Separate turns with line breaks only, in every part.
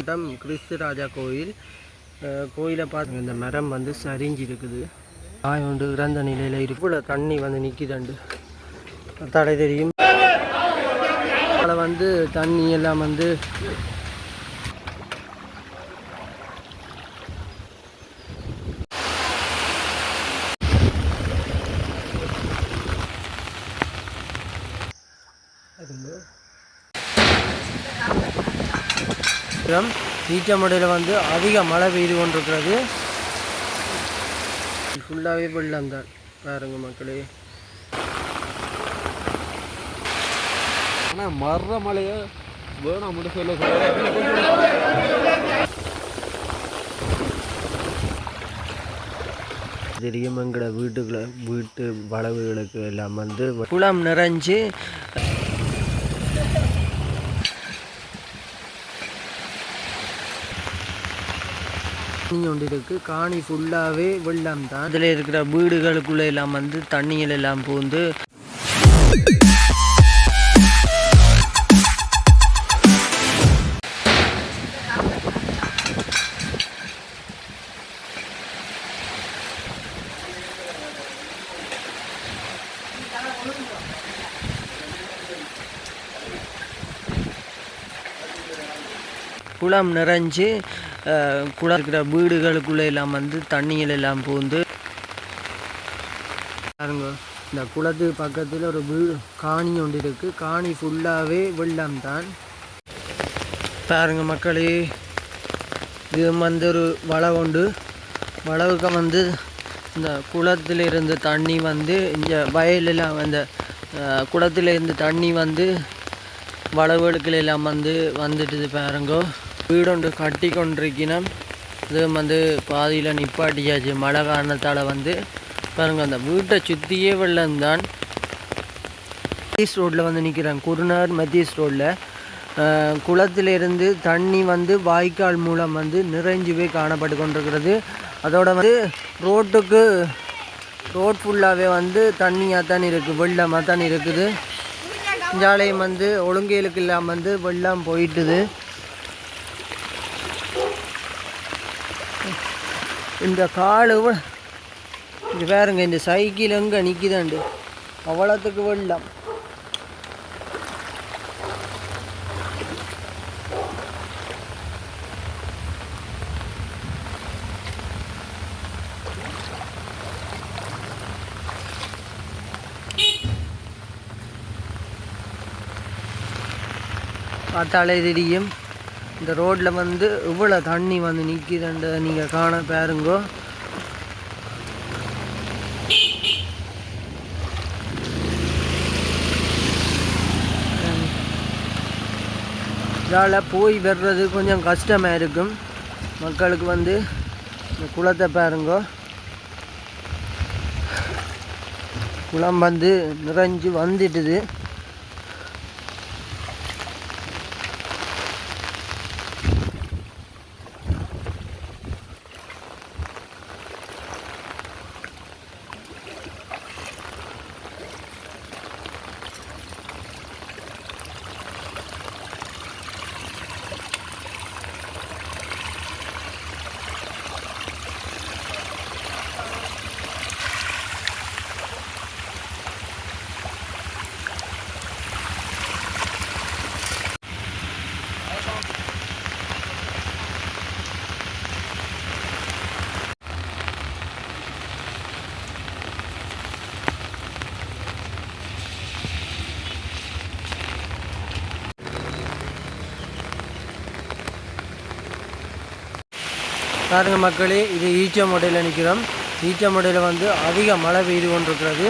இடம் கிறிஸ்து ராஜா கோயில் கோயிலை பார்த்து இந்த மரம் வந்து சரிஞ்சு இருக்குது காய் ஒன்று இறந்த நிலையில் இருக்குள்ள தண்ணி வந்து நிற்கிதண்டு தடை தெரியும். அதில் வந்து தண்ணி எல்லாம் வந்து ஈச்சமடையில் வந்து அதிக மழை பெய்து கொண்டிருக்கிறது. ஃபுல்லாகவே வெள்ளம் தான். பாருங்க மக்களே.
ஆனால் மர்ற மலையை வேணாம் மட்டும் சொல்ல.
தெரியும் எங்களோட வீட்டுக்குள்ள வீட்டு வளவுகளுக்கு எல்லாம் வந்து குளம் நிறைஞ்சு தண்ணி ஒன்று இருக்கு காணி ஃபுல்லாகவே வெள்ளம் தான் இதில் இருக்கிற வீடுகளுக்குள்ள எல்லாம் வந்து தண்ணிகள் எல்லாம் பூந்து குளம் நிறைஞ்சு அஹ், குளம் இருக்கிற வீடுகளுக்குள்ளே எல்லாம் வந்து தண்ணிகள் எல்லாம் பூந்து பாருங்க இந்த குளத்து பக்கத்தில் ஒரு வீடு காணி ஒன்று இருக்குது காணி ஃபுல்லாகவே வெள்ளம் தான். பாருங்க மக்களே இது வந்து ஒரு வளவு உண்டு. வளவுக்கு வந்து இந்த குளத்தில் இருந்து தண்ணி வந்து இங்கே வயலெல்லாம் அந்த குளத்தில் இருந்து தண்ணி வந்து வளவுகளுக்கு எல்லாம் வந்து வந்துட்டுது பாருங்கோ. வீடு ஒன்று கட்டி கொண்டிருக்கணும் இது வந்து பாதியில் நிப்பாட்டியாச்சு. மழை காரணத்தால் வந்து. பாருங்கள் அந்த வீட்டை சுற்றியே வெள்ளம் தான். மத்தீஸ் ரோட்டில் வந்து நிற்கிறேன் குருநார் மத்தீஸ் ரோட்டில் குளத்திலிருந்து தண்ணி வந்து வாய்க்கால் மூலம் வந்து நிறைஞ்சு போய் காணப்பட்டு கொண்டிருக்கிறது. அதோட வந்து ரோட்டுக்கு ரோட் ஃபுல்லாகவே வந்து தண்ணியாக தான் இருக்குது வெள்ளமாக தான் இருக்குது. ஜாலையும் வந்து ஒழுங்கேலுக்கு இல்லாமல் வந்து வெள்ளம் போயிட்டுது. இந்த காலு இது பாருங்க இந்த சைக்கிள் எங்கே நிற்கிதாண்டு அவ்வளோத்துக்கு வெள்ளம். பார்த்தாலே தெரியும். இந்த ரோட்டில் வந்து இவ்வளோ தண்ணி வந்து நிற்கிதுன்ற நீங்கள் காண பாருங்கோ. இதால் போய் வர்றது கொஞ்சம் கஷ்டமாக இருக்கும். மக்களுக்கு வந்து இந்த குளத்தை பாருங்கோ. குளம் வந்து நிறைஞ்சு வந்துட்டுது. பாருங்கள் மக்களே இது ஈச்சமடையில் நிற்கிறோம் ஈச்சமடையில் வந்து அதிக மழை பெய்து கொண்டிருக்கிறது.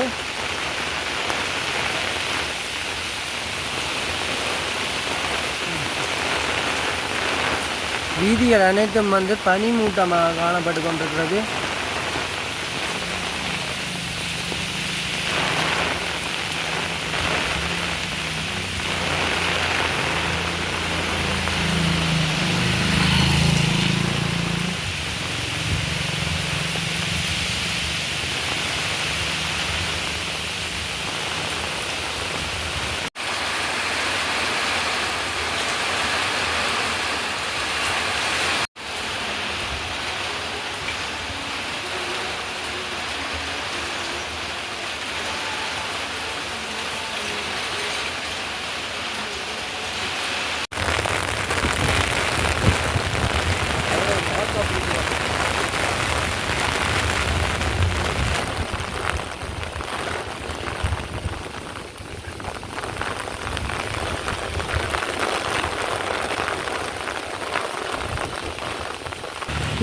வீதிகள் அனைத்தும் வந்து பனிமூட்டமாக காணப்பட்டு கொண்டிருக்கிறது.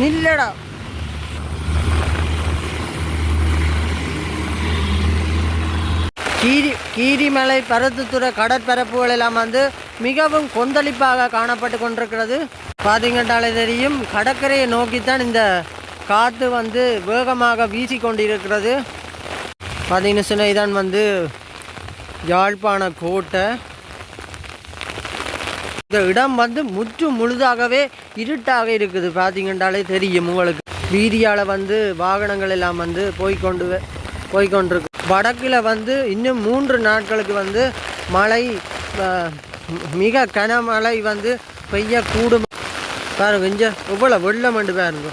நில்லடா. கீரி கீரிமலை பருத்துத்துறை கடற்பரப்புகள் எல்லாம் வந்து மிகவும் கொந்தளிப்பாக காணப்பட்டு கொண்டிருக்கிறது. பார்த்தீங்கன்றாலே தெரியும் கடற்கரையை நோக்கித்தான் இந்த காற்று வந்து வேகமாக வீசி கொண்டிருக்கிறது. பார்த்தீங்கன்னு சொன்னால் இதான் வந்து யாழ்ப்பாண கோட்டை. இந்த இடம் வந்து முற்று முழுதாகவே இருட்டாக இருக்குது. பார்த்தீங்கன்றாலே தெரியும் உங்களுக்கு. வீதியால் வந்து வாகனங்கள் எல்லாம் வந்து போய்கொண்டு போய்கொண்டிருக்கு. வடக்கில் வந்து இன்னும் மூன்று நாட்களுக்கு வந்து மழை மிக கனமழை வந்து பெய்யக்கூடும். பாருங்க இஞ்ச எவ்வளோ வெள்ளம் வந்து பாருங்க.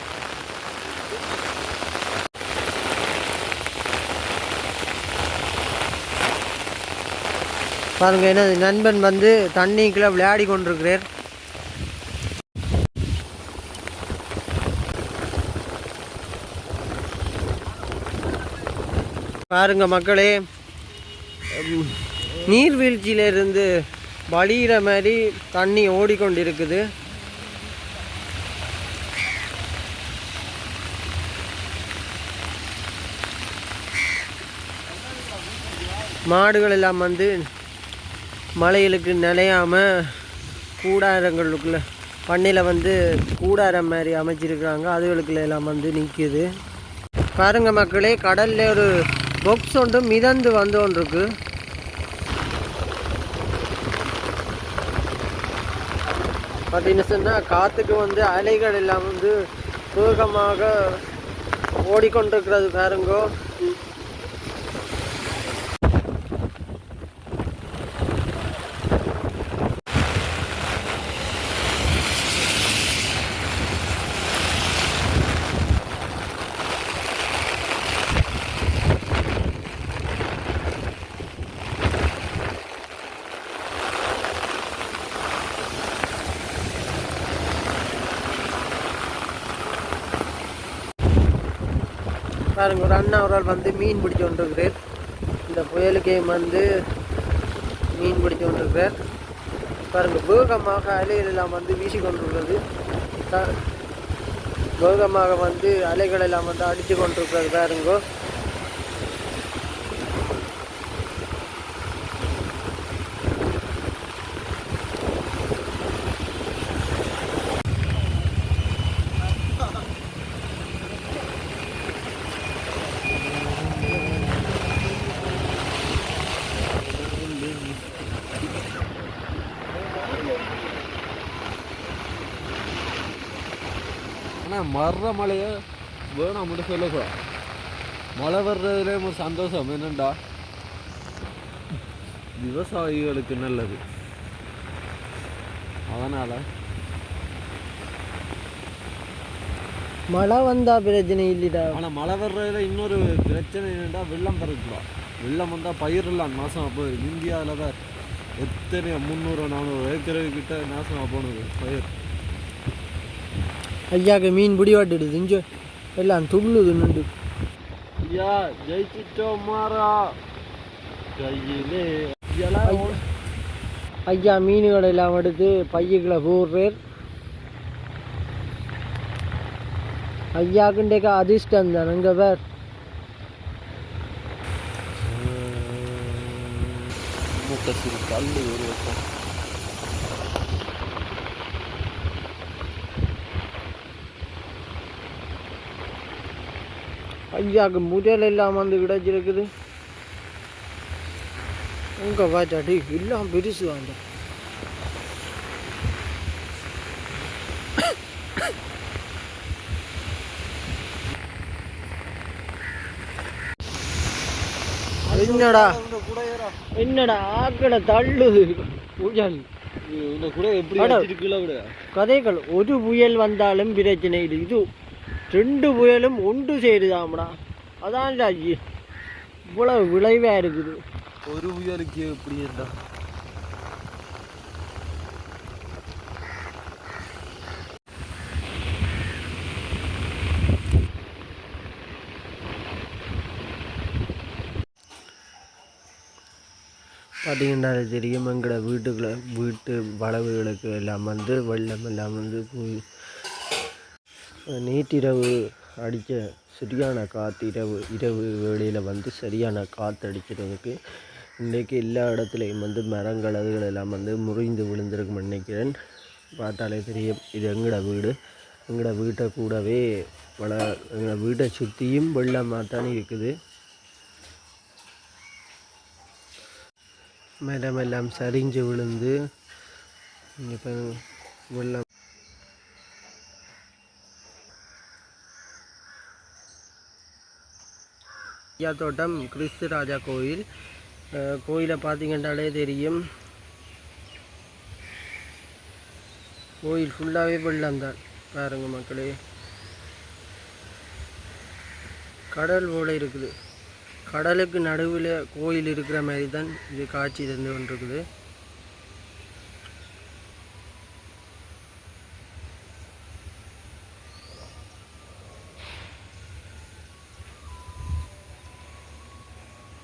பாருங்க எனது நண்பன் வந்து தண்ணிக்குள்ள விளையாடி கொண்டிருக்கிறேன் பாருங்க மக்களே நீர்வீழ்ச்சியிலிருந்து வழிகிற மாதிரி தண்ணி ஓடிக்கொண்டிருக்குது. மாடுகள் எல்லாம் வந்து மலைகளுக்கு நிலையாமல் கூடாரங்களுக்குள்ள பண்ணையில் வந்து கூடாரம் மாதிரி அமைச்சிருக்கிறாங்க அதுகளுக்குள்ள எல்லாம் வந்து நிற்கிது பாருங்க மக்களே கடலில் ஒரு பொக்ஸ் ஒன்று மிதந்து வந்து ஒன்று இருக்குது பார்த்தீங்கன்னு சொன்னால் காற்றுக்கு வந்து அலைகள் எல்லாம் வந்து வேகமாக ஓடிக்கொண்டிருக்கிறது பாருங்கோ. பாருங்க ஒரு அண்ணா ஒரு ஆள் வந்து மீன் பிடிச்சு கொண்டிருக்கிறார். இந்த புயலுக்கே வந்து மீன் பிடிச்சு கொண்டிருக்கிறார். பாருங்க வேகமாக அலைகள் எல்லாம் வந்து வீசி கொண்டிருக்கிறது. த- வேகமாக வந்து அலைகள் எல்லாம் வந்து அடித்து கொண்டிருக்கிறது பாருங்க.
ஆனால் மர்ற மழையை வேணாம் மட்டும் சொல்லக்கூடாது. மழை வர்றதுலே ஒரு சந்தோஷம். என்னண்டா? விவசாயிகளுக்கு நல்லது. அதனால்
மழை வந்தா பிரச்சனை இல்லைடா.
ஆனால் மழை வர்றதுல இன்னொரு பிரச்சனை என்னென்னா வெள்ளம் பறக்கலாம் வெள்ளம் வந்தால் பயிரெல்லாம் நாசமாக போயிருக்கு இந்தியாவில் தான் எத்தனை முந்நூறு நானூறு ஏக்கர் கிட்ட நாசமாக போனது பயிர்.
ஐயாக்கு மீன் பிடி வாட்டிடுது இஞ்சோ எல்லாம் துள்ளுது நின்று
ஐயா ஜெயிச்சிட்டோம் மாறா கையிலே
ஐயா. மீன்கள் எல்லாம் எடுத்து பையக்குள்ள போடுறார் ஐயாக்குண்டேக்கா அதிர்ஷ்டம் தான் அங்கே பேர்
முக்கசிறு கல் ஒரு வருஷம்
ஐயாக்கு முதல் எல்லாம் வந்து கிடைச்சிருக்குது உங்க பாச்சாடி எல்லாம் பெருசு வாங்க என்னடா? என்னடா ஆக்களை தள்ளுது? புயல். கதைகள் ஒரு புயல் வந்தாலும் பிரச்சனை இது ரெண்டு புயலும் ஒன்று சேருதாம்டா. அதான்டா இ- இவ்வளவு விளைவா இருக்குது.
ஒரு உயருக்கு எப்படி இருந்தா?
பார்த்தீங்கன்னா தெரியும் எங்களோட வீட்டுக்குள்ள வீட்டு வளவுகளுக்கு எல்லாம் வந்து வெள்ளம் எல்லாம் வந்து போய் நேற்றிரவு அடித்த சரியான காற்று இரவு இரவு வேளையில் வந்து சரியான காற்று அடிச்சிருக்கு இன்றைக்கி எல்லா இடத்துலையும் வந்து மரங்கள் அதுகள் எல்லாம் வந்து முறிந்து விழுந்திருக்கும்னு நினைக்கிறேன். பார்த்தாலே தெரியும் இது எங்கட வீடு. எங்கட வீட்டை கூடவே வள எங்களோட வீட்டை சுற்றியும் வெள்ளமாக தான் இருக்குது. மரமெல்லாம் சரிஞ்சு விழுந்து இப்போ வெள்ளம் ஐயா தோட்டம் கிறிஸ்து ராஜா கோயில். கோயிலை பார்த்தீங்கன்றாலே தெரியும். கோயில் ஃபுல்லாகவே வெள்ளம் தான். பாருங்க மக்களே. கடல் போல இருக்குது. கடலுக்கு நடுவில் கோயில் இருக்கிற மாதிரி தான் இது காட்சி தந்து கொண்டிருக்குது.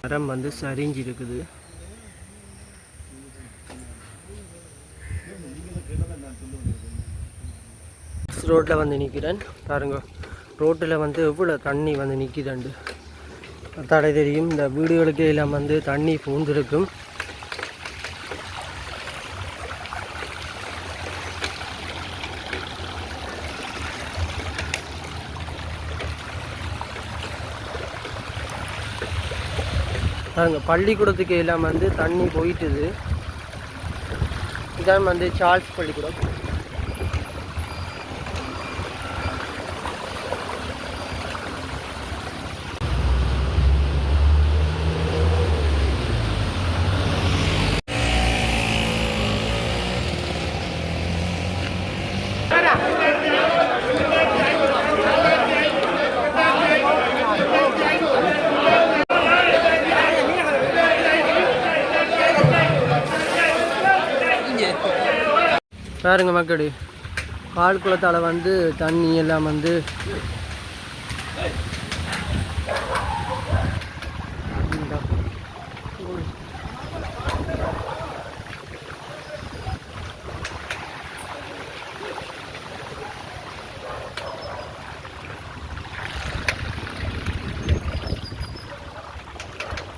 மரம் வந்து சரிஞ்சு இருக்குது ரோட்டில் வந்து நிற்கிறேன் பாருங்க ரோட்டில் வந்து எவ்வளோ தண்ணி வந்து நிற்கிதாண்டு தடை தெரியும். இந்த வீடுகளுக்கு எல்லாம் வந்து தண்ணி பூந்திருக்கும் பாருங்க பள்ளிக்கூடத்துக்கு எல்லாம் வந்து தண்ணி போயிட்டுது. இதான் வந்து சார்ல்ஸ் பள்ளிக்கூடம். பாருங்க மக்கடி பால் குளத்தால் வந்து தண்ணி எல்லாம் வந்து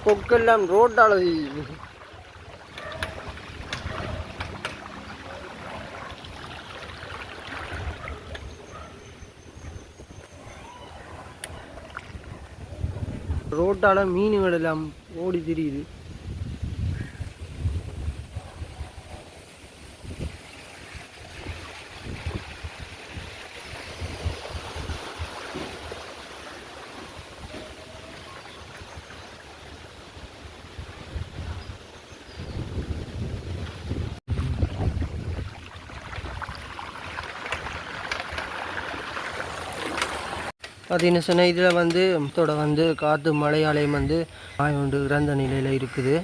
கொக்கெல்லாம் ரோட்டால் ரோட்டால் மீனுகள் எல்லாம் ஓடி திரியுது. பார்த்தீங்கன்னு சொன்னால் இதில் வந்து தோட வந்து காற்று மழையாலயம் வந்து நாய் கொண்டு இறந்த நிலையில் இருக்குது.